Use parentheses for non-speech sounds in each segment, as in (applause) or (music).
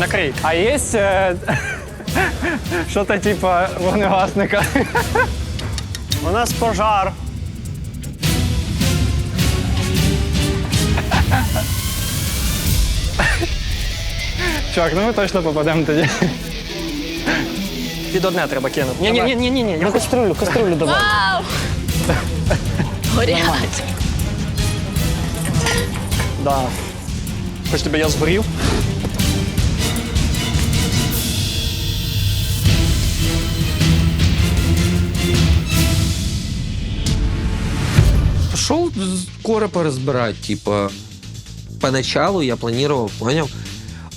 Накрий. А є е, (laughs) що-то типа вогнегасника? У нас пожар. Чувак, ну ми точно попадемо тоді. Під одне треба кинути. Ні, ні, ні, ні, ні, ні. Я каструлю, каструлю давай. Вау! Горять. Да. Хоч тебе я згорів. Пошел коропа разбирать, типа, поначалу я планировал, понял,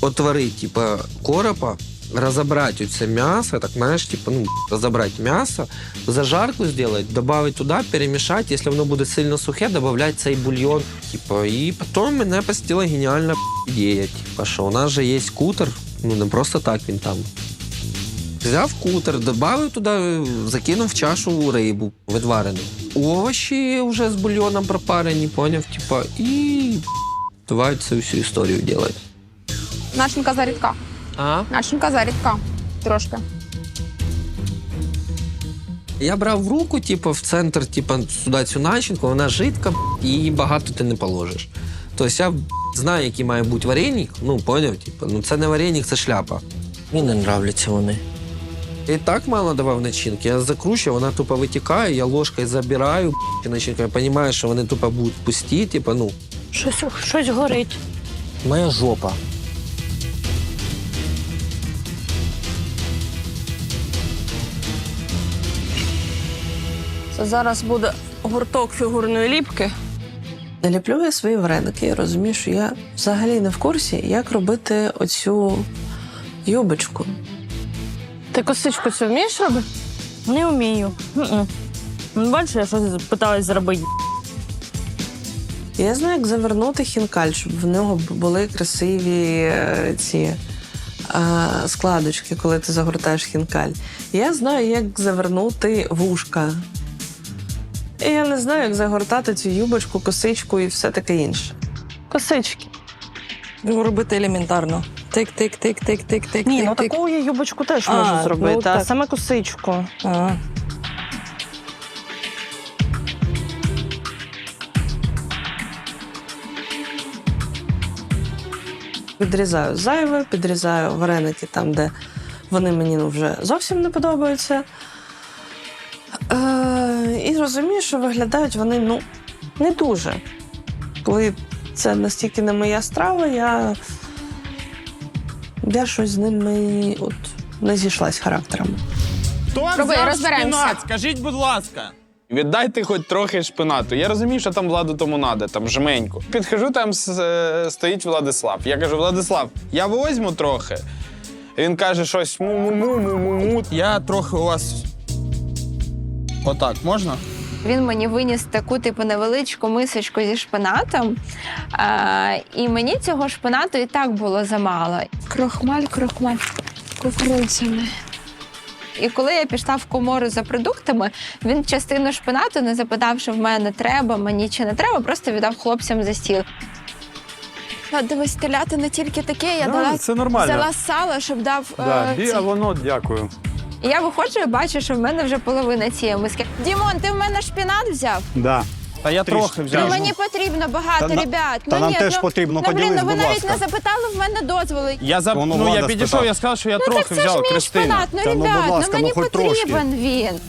отварить, типа, коропа, разобрать вот все мясо, так, знаешь, типа, ну, разобрать мясо, зажарку сделать, добавить туда, перемешать, если оно будет сильно сухе, добавлять цей бульон, типа, и потом мене посетила гениальна ідея, типа, що у нас же є кутер, ну, не просто так він там. Взяв кутер, додав туди, закинув в чашу рибу відварену. Овочі вже з бульйоном пропарені, поняв, типа, і давай цю всю історію робити. Начинка зарідка. А? Начинка зарідка. Трошки. Я брав в руку, типу, в центр, типу, сюди цю начинку, вона жидка, її багато ти не положиш. Тобто я знаю, який має бути вареник, ну, поняв, типу, ну це не вареник, це шляпа. Мені не нравляться вони. І так мало давав начинки. Я закручую, вона тупо витікає, я ложкою забираю б**, начинки. Я розумію, що вони тупо будуть пусті, типу, ну. Щось, щось горить. Моя жопа. Це зараз буде гурток фігурної ліпки. Наліплю я свої вареники і розумію, що я взагалі не в курсі, як робити оцю юбочку. Ти косичку цю вмієш робити? Не вмію. Ну, Бачиш, я щось питалась зробити. Я знаю, як завернути хінкаль, щоб в нього були красиві е, ці е, складочки, коли ти загортаєш хінкаль. Я знаю, як завернути вушка. І я не знаю, як загортати цю юбочку, косичку і все таке інше. Косички. Робити елементарно. Тик-тик-тик-тик-тик-тик. Ні, ну таку я юбочку теж А, можу ну, зробити, а так. саме косичку. А. Підрізаю зайве, підрізаю вареники там, де вони мені ну, вже зовсім не подобаються. Е, і розумію, що виглядають вони ну, не дуже. Коли це настільки не моя страва, я, я щось з ними от, не зійшлась характером. Хто Роби, взяв розберемося. шпинат? Скажіть, будь ласка. Віддайте хоч трохи шпинату. Я розумію, що там владу тому надо, там жменьку. Підхожу, там с- е, стоїть Владислав. Я кажу, Владислав, я возьму трохи. Він каже щось му-му-му-му-му. Я трохи у вас. Отак, можна? Він мені виніс таку типу невеличку мисочку зі шпинатом. А, і мені цього шпинату і так було замало. Крохмаль, крохмаль, кукурудзями. І коли я пішла в комору за продуктами, він частину шпинату, не запитавши в мене, треба мені чи не треба, просто віддав хлопцям за стіл. А, Дивись, телятина тільки таке, я Да, дала це нормально. взяла сало, щоб дав. Да, е, бі, а воно дякую. І я виходжу і бачу, що в мене вже половина цієї миски. Дімон, ти в мене шпинат взяв? Да. Та я Трішки, трохи Ну, взяв. мені потрібно багато, Та на- ребят. та ну, нам ні, теж ну, потрібно. Ну, блін, Поділись, ну ви будь навіть ласка. не запитали в мене дозволи. Я за... Воно ну, я Влада підійшов, спитав. я сказав, що я ну трохи так це ж взяв мій Кристина. шпинат. Ну, Та ну, ребят, будь ласка, ну мені ну, хоч трошки. потрібен він.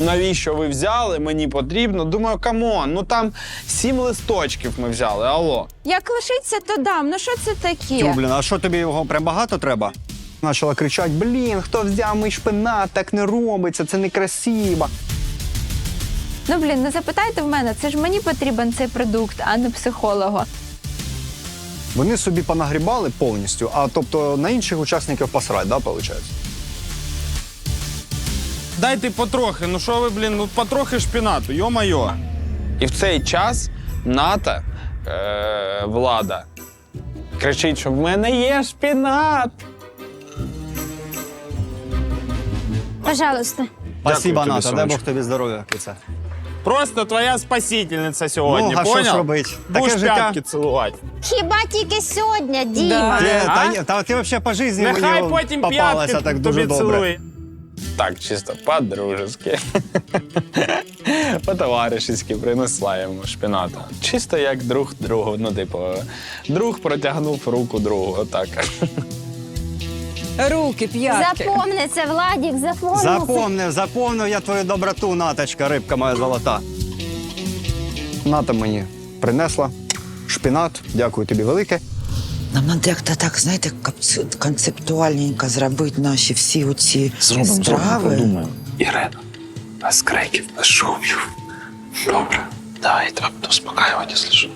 Навіщо ви взяли? Мені потрібно. Думаю, камон, ну там сім листочків ми взяли. Алло. Як лишиться, то дам. Ну що це Тю, таке? блін, а що тобі його прям багато треба? Почала кричати: блін, хто взяв мій шпинат, так не робиться, це некрасиво. Ну блін, не запитайте в мене, це ж мені потрібен цей продукт, а не психологу. Вони собі понагрібали повністю, а тобто на інших учасників посрать, да, виходить? Дайте потрохи, ну що ви, блін, ну потрохи шпінату, йо-майо. І в цей час Ната, е, влада, кричить, що в мене є шпінат. Просто твоя спасительниця сьогодні, Ну, а що ж робить? Таке Будеш життя. п'ятки цілувати. Хіба тільки сьогодні, Діма? Ти, А? та, ні, та ти взагалі по житті Нехай мені потім попалася п'ятки так дуже тобі добре. цілує. Так, чисто по-дружески. По-товаришески принесла йому шпината. Чисто як друг другу. Ну, типу, друг протягнув руку другу. Отак. Руки, п'ятки. Запомни це, Владік, запомни. Запомнив, запомнив я твою доброту, наточка, рибка моя золота. Ната мені принесла шпінат. Дякую тобі велике. Нам треба як-то так, знаєте, концептуальненько зробити наші всі оці страви. Ірина, без криків, без шумів. Добре. Давай, треба успокаювати, якщо що.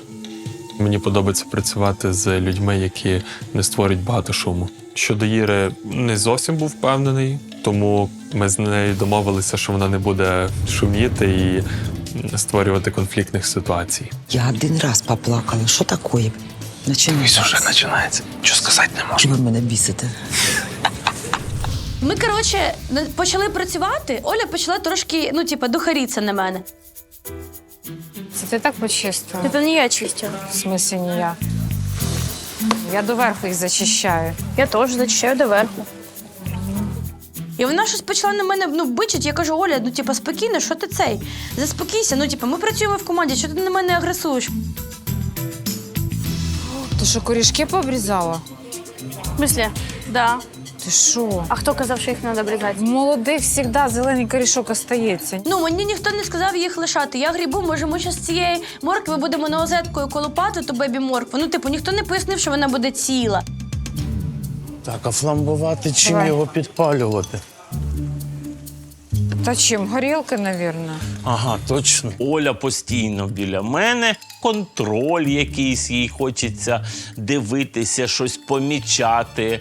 Мені подобається працювати з людьми, які не створюють багато шуму. Щодо Іри не зовсім був впевнений, тому ми з нею домовилися, що вона не буде шуміти і створювати конфліктних ситуацій. Я один раз поплакала. Що таке? Починається. Вже починається. Що сказати не можу. Ви мене бісите. Ми, коротше, почали працювати. Оля почала трошки, ну, типа, духаріться на мене. Це ти так почистила? Це не я чистила. В смислі не я. Я доверху їх зачищаю. Я теж зачищаю доверху. І вона щось почала на мене ну, бичить. Я кажу, Оля, ну типа спокійно, що ти цей? Заспокійся. Ну, типа, ми працюємо в команді, що ти на мене агресуєш? Ти що, корішки пообрізала? В смислі? Да. Ти що? А хто казав, що їх треба обрізати? Молодих завжди зелений корішок остається. Ну, мені ніхто не сказав їх лишати. Я грібу, може, ми ще з цієї моркви будемо наозеткою колупати ту бебі моркву. Ну, типу, ніхто не пояснив, що вона буде ціла. Так, а фламбувати чим Давай. його підпалювати? Та чим? Горілки, мабуть. Ага, точно. Оля постійно біля мене, контроль якийсь, їй хочеться дивитися, щось помічати,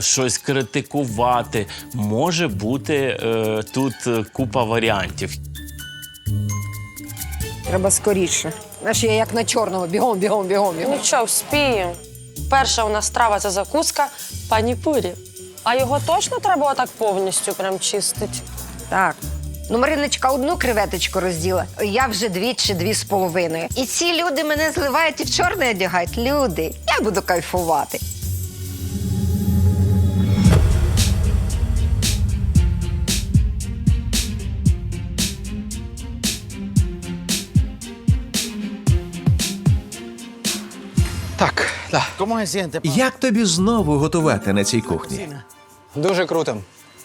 щось критикувати. Може бути е, тут е, купа варіантів. Треба скоріше. Знаєш, я як на чорному. Бігом, бігом, бігом, бігом. Нічого, вспіємо. Перша у нас страва це закуска паніпурі. А його точно треба отак повністю прям чистити? Так. Ну, Мариночка одну креветочку розділа, я вже дві чи дві з половиною. І ці люди мене зливають і в чорне одягають. Люди, я буду кайфувати. Як тобі знову готувати на цій кухні? Дуже круто.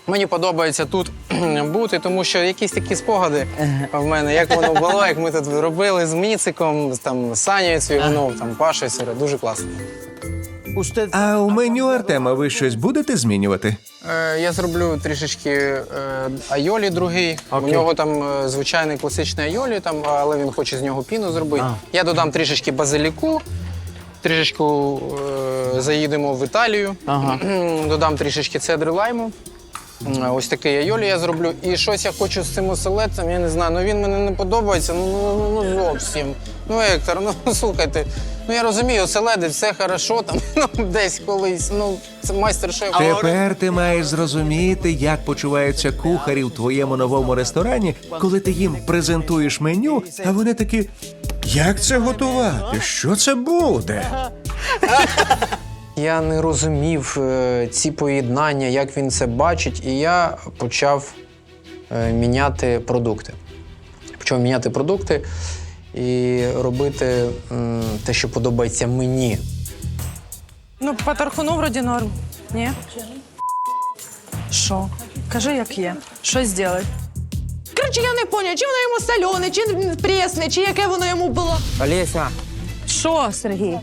Мені подобається тут (clears throat) бути, тому що якісь такі спогади в мене, як воно було, як ми тут робили з Міциком, з там Санєю Цвігунов, там Пашою Сире. Дуже класно. А у меню Артема ви щось будете змінювати? Е, я зроблю трішечки е, айолі другий. У нього там е, звичайний класичний айолі, там, але він хоче з нього піну зробити. Я додам трішечки базиліку, трішечку е, заїдемо в Італію, додам трішечки цедри лайму. Ось такий айолі я зроблю. І щось я хочу з цим оселедцем, я не знаю, ну він мені не подобається, ну, ну, ну зовсім. Ну, Ектор, ну (laughs) слухайте, ну я розумію, оселедець, все хорошо, там, (laughs) ну, десь колись, ну, це майстер-шеф. Тепер ти маєш зрозуміти, як почуваються кухарі в твоєму новому ресторані, коли ти їм презентуєш меню, а вони такі. Як це готувати? Що це буде? Я не розумів е, ці поєднання, як він це бачить, і я почав е, міняти продукти. Почав міняти продукти і робити м, те, що подобається мені. Ну, по тархуну вроді норм. Ні? Що? Кажи, як є. Що зробити? Коротше, я не поняла, чи воно йому солене, чи пресне, чи яке воно йому було. Олеся, Що, Сергій?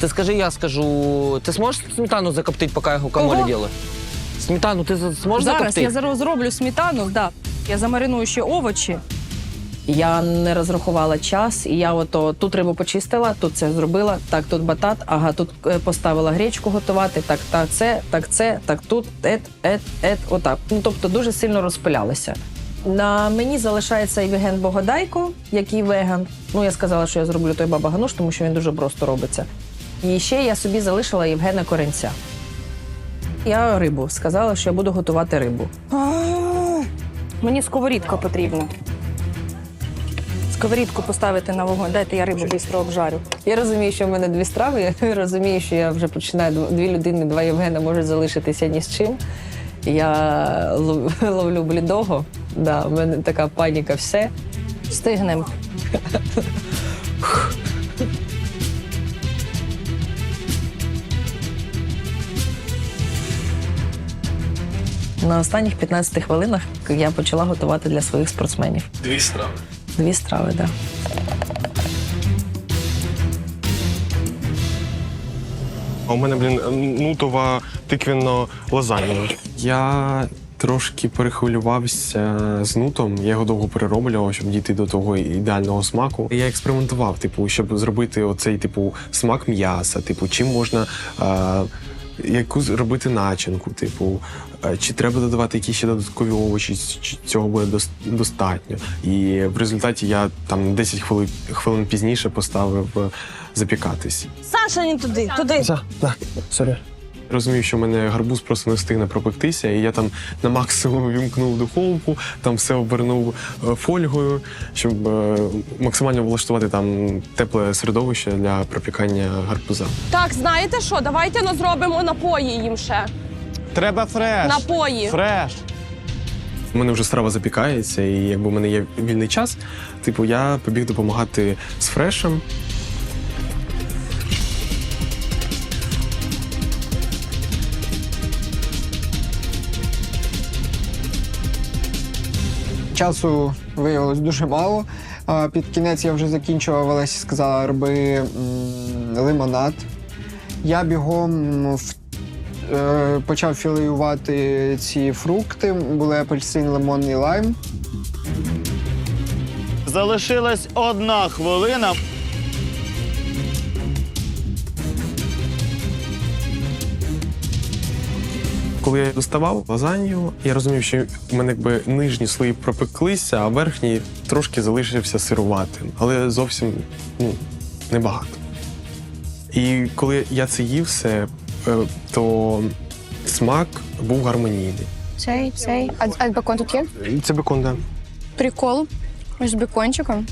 ти скажи, я скажу. Ти зможеш сметану закоптити, поки я гукамолі Кого? делаю? Сметану ти за- зможеш Зараз закоптити? я зараз зроблю сметану, да. Я замариную ще овочі. Я не розрахувала час, і я ото тут рибу почистила, тут це зробила, так тут батат, ага, тут е, поставила гречку готувати, так, так це, так це, так тут, ет, ет, ет, отак. Ну тобто дуже сильно розпилялися. На мені залишається Євген Богодайко, який веган. Ну я сказала, що я зроблю той баба гануш, тому що він дуже просто робиться. І ще я собі залишила Євгена Коренця. Я рибу сказала, що я буду готувати рибу. Мені сковорідка потрібна. Сковорідку поставити на вогонь. Дайте я рибу швидко обжарю. Я розумію, що в мене дві страви. Я розумію, що я вже починаю дві людини, два Євгена можуть залишитися ні з чим. Я (laughs) ловлю блідого. Да, в мене така паніка, все. Встигнемо. На останніх 15 хвилинах я почала готувати для своїх спортсменів. Дві страви. Дві страви, так. Да. У мене, блін, нутова тиквінно лазанья. Я трошки перехвилювався з нутом. Я його довго перероблював, щоб дійти до того ідеального смаку. Я експериментував, типу, щоб зробити оцей типу смак м'яса, типу, чим можна. Е- Яку зробити начинку, типу, е, чи треба додавати якісь ще додаткові овочі, чи цього буде достатньо. І в результаті я там 10 хвилин, хвилин пізніше поставив е, запікатись. Саша, не туди, туди. Так, сорі. Розумів, що в мене гарбуз просто не встигне пропектися, і я там на максимум вімкнув духовку, там все обернув е, фольгою, щоб е, максимально влаштувати там тепле середовище для пропікання гарбуза. Так, знаєте що? Давайте ну, зробимо напої їм ще. Треба фреш. Напої. Фреш. У мене вже страва запікається, і якби в мене є вільний час, типу я побіг допомагати з фрешем. Часу виявилось дуже мало. Під кінець я вже закінчував, Олеся сказала, роби лимонад. Я бігом в, е, почав філеювати ці фрукти. Були апельсин, лимон і лайм. Залишилась одна хвилина. Коли я доставав лазанью, я розумів, що в мене якби нижні слої пропеклися, а верхній трошки залишився сируватим, але зовсім ну, небагато. І коли я це їв все, е, то смак був гармонійний. Цей, цей. А, а бекон тут є? Це бекон, да. Прикол. З бекончиком.